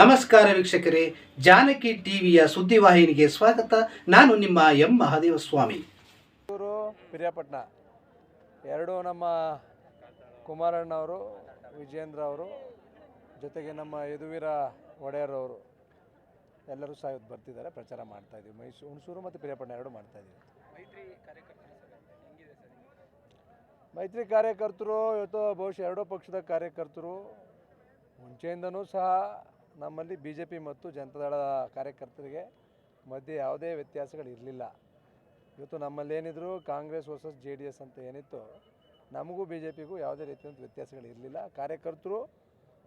ನಮಸ್ಕಾರ ವೀಕ್ಷಕರೇ, ಜಾನಕಿ ಟಿವಿಯ ಸುದ್ದಿವಾಹಿನಿಗೆ ಸ್ವಾಗತ. ನಾನು ನಿಮ್ಮ ಎಂ. ಮಹಾದೇವ ಸ್ವಾಮಿ ಪಿರಿಯಾಪಟ್ಟಣ. ಎರಡು ನಮ್ಮ ಕುಮಾರಣ್ಣವರು ವಿಜೇಂದ್ರ ಅವರು ಜೊತೆಗೆ ನಮ್ಮ ಯದುವೀರ ಒಡೆಯರ್ ಅವರು ಎಲ್ಲರೂ ಸಹ ಇವತ್ತು ಬರ್ತಿದ್ದಾರೆ, ಪ್ರಚಾರ ಮಾಡ್ತಾ ಇದ್ದೀವಿ. ಮೈಸೂರು ಹುಣಸೂರು ಮತ್ತು ಪಿರಿಯಾಪಟ್ಟಣ ಎರಡು ಮಾಡ್ತಾ ಇದ್ದೀವಿ. ಮೈತ್ರಿ ಕಾರ್ಯಕರ್ತರು, ಇವತ್ತು ಬಹುಶಃ ಎರಡೂ ಪಕ್ಷದ ಕಾರ್ಯಕರ್ತರು, ಮುಂಚೆಯಿಂದನೂ ಸಹ ನಮ್ಮಲ್ಲಿ ಬಿ ಜೆ ಪಿ ಮತ್ತು ಜನತಾದಳ ಕಾರ್ಯಕರ್ತರಿಗೆ ಮಧ್ಯೆ ಯಾವುದೇ ವ್ಯತ್ಯಾಸಗಳಿರಲಿಲ್ಲ. ಇವತ್ತು ನಮ್ಮಲ್ಲಿ ಏನಿದ್ರು Congress versus J D S ಅಂತ ಏನಿತ್ತು ನಮಗೂ ಬಿ ಜೆ ಪಿಗೂ ಯಾವುದೇ ರೀತಿಯಂಥ ವ್ಯತ್ಯಾಸಗಳಿರಲಿಲ್ಲ. ಕಾರ್ಯಕರ್ತರು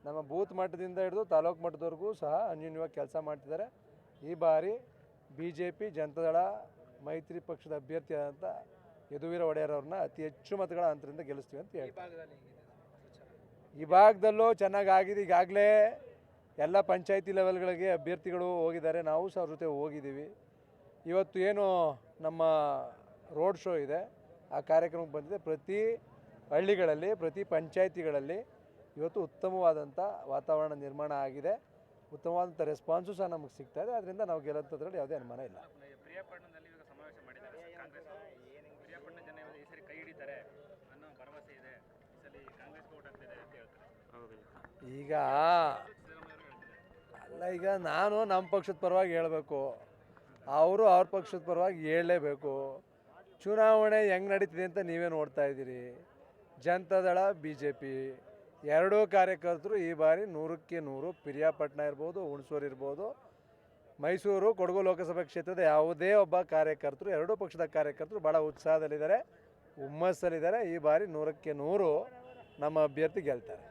ನಮ್ಮ ಬೂತ್ ಮಟ್ಟದಿಂದ ಹಿಡಿದು ತಾಲೂಕು ಮಟ್ಟದವರೆಗೂ ಸಹ ಅನ್ಯೂನ್ಯವಾಗಿ ಕೆಲಸ ಮಾಡ್ತಿದ್ದಾರೆ. ಈ ಬಾರಿ ಬಿ ಜೆ ಪಿ ಜನತಾದಳ ಮೈತ್ರಿ ಪಕ್ಷದ ಅಭ್ಯರ್ಥಿಯಾದಂಥ ಯದುವೀರ ಒಡೆಯರ್ ಅವ್ರನ್ನ ಅತಿ ಹೆಚ್ಚು ಮತಗಳ ಅಂತರಿಂದ ಗೆಲ್ಲಿಸ್ತೀವಿ ಅಂತ ಹೇಳ್ತಾರೆ. ಈ ಭಾಗದಲ್ಲೂ ಚೆನ್ನಾಗಿ ಆಗಿದೆ. ಈಗಾಗಲೇ ಎಲ್ಲ ಪಂಚಾಯಿತಿ ಲೆವೆಲ್ಗಳಿಗೆ ಅಭ್ಯರ್ಥಿಗಳು ಹೋಗಿದ್ದಾರೆ. ನಾವು ಸಹ ಅವ್ರ ಜೊತೆ ಹೋಗಿದ್ದೀವಿ. ಇವತ್ತು ಏನು ನಮ್ಮ ರೋಡ್ ಶೋ ಇದೆ. ಆ ಕಾರ್ಯಕ್ರಮಕ್ಕೆ ಬಂದಿದೆ. ಪ್ರತಿ ಹಳ್ಳಿಗಳಲ್ಲಿ ಪ್ರತಿ ಪಂಚಾಯಿತಿಗಳಲ್ಲಿ ಇವತ್ತು ಉತ್ತಮವಾದಂಥ ವಾತಾವರಣ ನಿರ್ಮಾಣ ಆಗಿದೆ. ಉತ್ತಮವಾದಂಥ ರೆಸ್ಪಾನ್ಸು ಸಹ ನಮಗೆ ಸಿಗ್ತಾ ಇದೆ. ಅದರಿಂದ ನಾವು ಗೆಲ್ಲಂಥದ್ರಲ್ಲಿ ಯಾವುದೇ ಅನುಮಾನ ಇಲ್ಲ. ಪ್ರಿಯಾಪಟ್ಟಣದಲ್ಲಿ ಇವಾಗ ಸಮಾವೇಶ ಮಾಡಿದ್ದಾರೆ ಸರ್ ಕಾಂಗ್ರೆಸ್ ಪ್ರಿಯಾಪಟ್ಟಣ ಜನ ಈ ಸರಿ ಕೈ ಹಿಡಿತಾರೆ ಅನ್ನೋ ಭರವಸೆ ಇದೆ. ಈ ಸಲ ಕಾಂಗ್ರೆಸ್ ಓಟ್ ಅಂತ ಹೇಳ್ತಾರೆ. ಈಗ ಈಗ ನಾನು ನಮ್ಮ ಪಕ್ಷದ ಪರವಾಗಿ ಹೇಳಬೇಕು. ಅವರು ಅವ್ರ ಪಕ್ಷದ ಪರವಾಗಿ ಹೇಳಲೇಬೇಕು. ಚುನಾವಣೆ ಹೆಂಗೆ ನಡೀತಿದೆ ಅಂತ ನೀವೇ ನೋಡ್ತಾ ಇದ್ದೀರಿ. ಜನತಾದಳ ಬಿ ಜೆ ಪಿ ಎರಡೂ ಕಾರ್ಯಕರ್ತರು ಈ ಬಾರಿ ನೂರಕ್ಕೆ ನೂರು, ಪಿರಿಯಾಪಟ್ಟಣ ಇರ್ಬೋದು, ಹುಣಸೂರು ಇರ್ಬೋದು, ಮೈಸೂರು, ಕೊಡಗು ಲೋಕಸಭಾ ಕ್ಷೇತ್ರದ ಯಾವುದೇ ಒಬ್ಬ ಕಾರ್ಯಕರ್ತರು, ಎರಡೂ ಪಕ್ಷದ ಕಾರ್ಯಕರ್ತರು ಭಾಳ ಉತ್ಸಾಹದಲ್ಲಿದ್ದಾರೆ, ಹುಮ್ಮಸ್ಸಲ್ಲಿದ್ದಾರೆ. ಈ ಬಾರಿ ನೂರಕ್ಕೆ ನೂರು ನಮ್ಮ ಅಭ್ಯರ್ಥಿ ಗೆಲ್ತಾರೆ.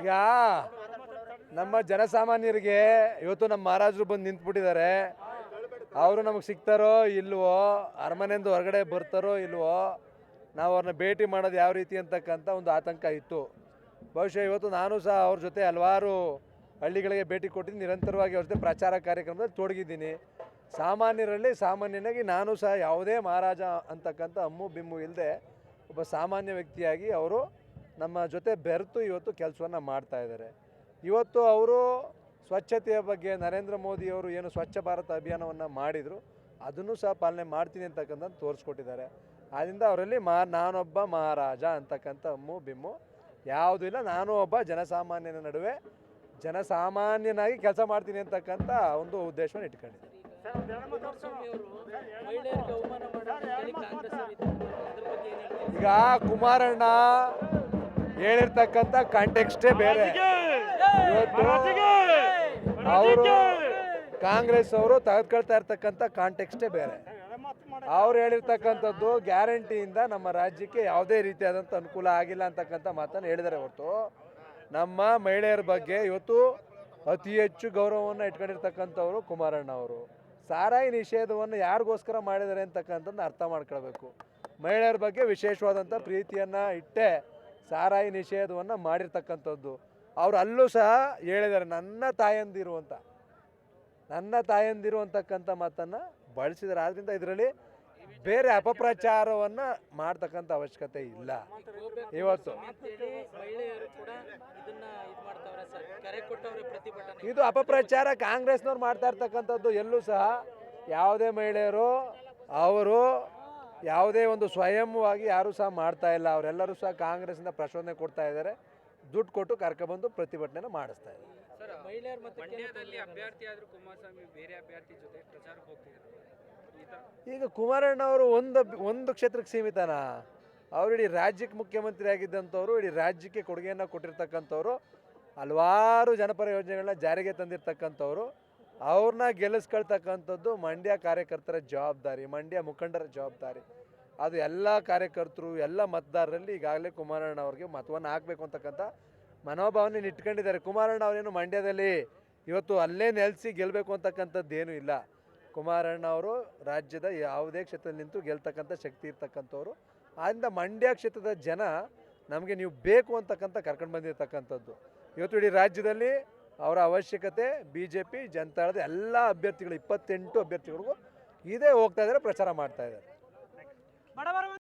ಈಗ ನಮ್ಮ ಜನಸಾಮಾನ್ಯರಿಗೆ ಇವತ್ತು ನಮ್ಮ ಮಹಾರಾಜರು ಬಂದು ನಿಂತ್ಬಿಟ್ಟಿದ್ದಾರೆ. ಅವರು ನಮಗೆ ಸಿಗ್ತಾರೋ ಇಲ್ವೋ ಅರಮನೆಯಿಂದ ಹೊರಗಡೆ ಬರ್ತಾರೋ ಇಲ್ವೋ ನಾವು ಅವ್ರನ್ನ ಭೇಟಿ ಮಾಡೋದು ಯಾವ ರೀತಿ ಅಂತಕ್ಕಂಥ ಒಂದು ಆತಂಕ ಇತ್ತು. ಬಹುಶಃ ಇವತ್ತು ನಾನು ಸಹ ಅವ್ರ ಜೊತೆ ಹಲವಾರು ಹಳ್ಳಿಗಳಿಗೆ ಭೇಟಿ ಕೊಟ್ಟು ನಿರಂತರವಾಗಿ ಅವ್ರ ಜೊತೆ ಪ್ರಚಾರ ಕಾರ್ಯಕ್ರಮದಲ್ಲಿ ತೊಡಗಿದ್ದೀನಿ. ಸಾಮಾನ್ಯರಲ್ಲಿ ಸಾಮಾನ್ಯನಾಗಿ ನಾನು ಸಹ ಯಾವುದೇ ಮಹಾರಾಜ ಅಂತಕ್ಕಂಥ ಅಮ್ಮು ಬಿಮ್ಮು ಇಲ್ಲದೆ ಒಬ್ಬ ಸಾಮಾನ್ಯ ವ್ಯಕ್ತಿಯಾಗಿ ಅವರು ನಮ್ಮ ಜೊತೆ ಬೆರೆತು ಇವತ್ತು ಕೆಲಸವನ್ನು ಮಾಡ್ತಾ ಇದ್ದಾರೆ. ಇವತ್ತು ಅವರು ಸ್ವಚ್ಛತೆಯ ಬಗ್ಗೆ ನರೇಂದ್ರ ಮೋದಿಯವರು ಏನು ಸ್ವಚ್ಛ ಭಾರತ ಅಭಿಯಾನವನ್ನು ಮಾಡಿದರು, ಅದನ್ನು ಸಹ ಪಾಲನೆ ಮಾಡ್ತೀನಿ ಅಂತಕ್ಕಂಥದ್ದು ತೋರಿಸ್ಕೊಟ್ಟಿದ್ದಾರೆ. ಆದ್ದರಿಂದ ಅವರಲ್ಲಿ ಮಾ, ನಾನೊಬ್ಬ ಮಹಾರಾಜ ಅಂತಕ್ಕಂಥ ಅಮ್ಮು ಬಿಮ್ಮು ಯಾವುದೂ ಇಲ್ಲ, ನಾನು ಒಬ್ಬ ಜನಸಾಮಾನ್ಯನ ನಡುವೆ ಜನಸಾಮಾನ್ಯನಾಗಿ ಕೆಲಸ ಮಾಡ್ತೀನಿ ಅಂತಕ್ಕಂಥ ಒಂದು ಉದ್ದೇಶವನ್ನು ಇಟ್ಕೊಂಡಿದ್ದಾರೆ ಈಗ ಕುಮಾರಣ್ಣ ಹೇಳಿರ್ತಕ್ಕಂಥ ಕಾಂಟೆಕ್ಸ್ಟೇ ಬೇರೆ. ಇವತ್ತು ಅವರು ಕಾಂಗ್ರೆಸ್ ಅವರು ತೆಗೆದುಕೊಳ್ತಾ ಇರ್ತಕ್ಕಂಥ ಕಾಂಟೆಕ್ಸ್ಟೇ ಬೇರೆ. ಅವ್ರು ಹೇಳಿರ್ತಕ್ಕಂಥದ್ದು ಗ್ಯಾರಂಟಿಯಿಂದ ನಮ್ಮ ರಾಜ್ಯಕ್ಕೆ ಯಾವುದೇ ರೀತಿಯಾದಂಥ ಅನುಕೂಲ ಆಗಿಲ್ಲ ಅಂತಕ್ಕಂಥ ಮಾತನ್ನು ಹೇಳಿದ್ದಾರೆ ಹೊರತು. ನಮ್ಮ ಮಹಿಳೆಯರ ಬಗ್ಗೆ ಇವತ್ತು ಅತಿ ಹೆಚ್ಚು ಗೌರವವನ್ನು ಇಟ್ಕೊಂಡಿರ್ತಕ್ಕಂಥವ್ರು ಕುಮಾರಣ್ಣ ಅವರು. ಸಾರಾಯಿ ನಿಷೇಧವನ್ನು ಯಾರಿಗೋಸ್ಕರ ಮಾಡಿದ್ದಾರೆ ಅಂತಕ್ಕಂಥದ್ದು ಅರ್ಥ ಮಾಡ್ಕೊಳ್ಬೇಕು. ಮಹಿಳೆಯರ ಬಗ್ಗೆ ವಿಶೇಷವಾದಂಥ ಪ್ರೀತಿಯನ್ನು ಇಟ್ಟೆ ಸಾರಾಯಿ ನಿಷೇಧವನ್ನು ಮಾಡಿರ್ತಕ್ಕಂಥದ್ದು. ಅವರು ಅಲ್ಲೂ ಸಹ ಹೇಳಿದ್ದಾರೆ, ನನ್ನ ತಾಯಂದಿರು ಅಂತ. ನನ್ನ ತಾಯಂದಿರು ಅಂತಕ್ಕಂಥ ಮಾತನ್ನು ಬಳಸಿದ್ದಾರೆ. ಆದ್ದರಿಂದ ಇದರಲ್ಲಿ ಬೇರೆ ಅಪಪ್ರಚಾರವನ್ನು ಮಾಡ್ತಕ್ಕಂಥ ಅವಶ್ಯಕತೆ ಇಲ್ಲ. ಇವತ್ತು ಮಹಿಳೆಯರು ಕೂಡ ಇದನ್ನ ಇದು ಮಾಡ್ತಾವ್ರೆ ಸರ್. ಕರೆ ಕೊಟ್ಟವ್ರೆ ಪ್ರತಿಭಟನೆ. ಇದು ಅಪಪ್ರಚಾರ ಕಾಂಗ್ರೆಸ್ನವ್ರು ಮಾಡ್ತಾ ಇರ್ತಕ್ಕಂಥದ್ದು ಎಲ್ಲೂ ಸಹ ಯಾವುದೇ ಮಹಿಳೆಯರು ಅವರು ಯಾವುದೇ ಒಂದು ಸ್ವಯಂವಾಗಿ ಯಾರೂ ಸಹ ಮಾಡ್ತಾ ಇಲ್ಲ. ಅವರೆಲ್ಲರೂ ಸಹ ಕಾಂಗ್ರೆಸ್ಸಿಂದ ಪ್ರಚೋದನೆ ಕೊಡ್ತಾ ಇದ್ದಾರೆ. ದುಡ್ಡು ಕೊಟ್ಟು ಕರ್ಕೊಬಂದು ಪ್ರತಿಭಟನೆ ಮಾಡಿಸ್ತಾ ಇದ್ದಾರೆ. ಈಗ ಕುಮಾರಣ್ಣ ಅವರು ಒಂದು ಒಂದು ಕ್ಷೇತ್ರಕ್ಕೆ ಸೀಮಿತನಾ? ಅವರು ಇಡೀ ರಾಜ್ಯಕ್ಕೆ ಮುಖ್ಯಮಂತ್ರಿ ಆಗಿದ್ದಂಥವ್ರು, ಇಡೀ ರಾಜ್ಯಕ್ಕೆ ಕೊಡುಗೆಯನ್ನು ಕೊಟ್ಟಿರ್ತಕ್ಕಂಥವ್ರು, ಹಲವಾರು ಜನಪರ ಯೋಜನೆಗಳನ್ನ ಜಾರಿಗೆ ತಂದಿರ್ತಕ್ಕಂಥವ್ರು ಅವ್ರನ್ನ ಗೆಲ್ಲಿಸ್ಕೊಳ್ತಕ್ಕಂಥದ್ದು ಮಂಡ್ಯ ಕಾರ್ಯಕರ್ತರ ಜವಾಬ್ದಾರಿ, ಮಂಡ್ಯ ಮುಖಂಡರ ಜವಾಬ್ದಾರಿ. ಅದು ಎಲ್ಲ ಕಾರ್ಯಕರ್ತರು, ಎಲ್ಲ ಮತದಾರರಲ್ಲಿ ಈಗಾಗಲೇ ಕುಮಾರಣ್ಣ ಅವ್ರಿಗೆ ಮತವನ್ನು ಹಾಕಬೇಕು ಅಂತಕ್ಕಂಥ ಮನೋಭಾವನೆ ಇಟ್ಕೊಂಡಿದ್ದಾರೆ. ಕುಮಾರಣ್ಣ ಅವರೇನು ಮಂಡ್ಯದಲ್ಲಿ ಇವತ್ತು ಅಲ್ಲೇ ನೆಲೆಸಿ ಗೆಲ್ಲಬೇಕು ಅಂತಕ್ಕಂಥದ್ದು ಏನೂ ಇಲ್ಲ. ಕುಮಾರಣ್ಣ ಅವರು ರಾಜ್ಯದ ಯಾವುದೇ ಕ್ಷೇತ್ರದಲ್ಲಿ ನಿಂತು ಗೆಲ್ತಕ್ಕಂಥ ಶಕ್ತಿ ಇರ್ತಕ್ಕಂಥವ್ರು. ಆದ್ದರಿಂದ ಮಂಡ್ಯ ಕ್ಷೇತ್ರದ ಜನ ನಮಗೆ ನೀವು ಬೇಕು ಅಂತಕ್ಕಂಥ ಕರ್ಕೊಂಡು ಬಂದಿರತಕ್ಕಂಥದ್ದು. ಇವತ್ತು ಇಡೀ ರಾಜ್ಯದಲ್ಲಿ ಅವರ ಅವಶ್ಯಕತೆ ಬಿ ಜೆ ಪಿ ಜನತಾಳದ ಎಲ್ಲ ಅಭ್ಯರ್ಥಿಗಳು, ಇಪ್ಪತ್ತೆಂಟು ಅಭ್ಯರ್ಥಿಗಳಿಗೂ ಇದೇ ಹೋಗ್ತಾ ಇದ್ದಾರೆ, ಪ್ರಚಾರ ಮಾಡ್ತಾ ಇದ್ದಾರೆ.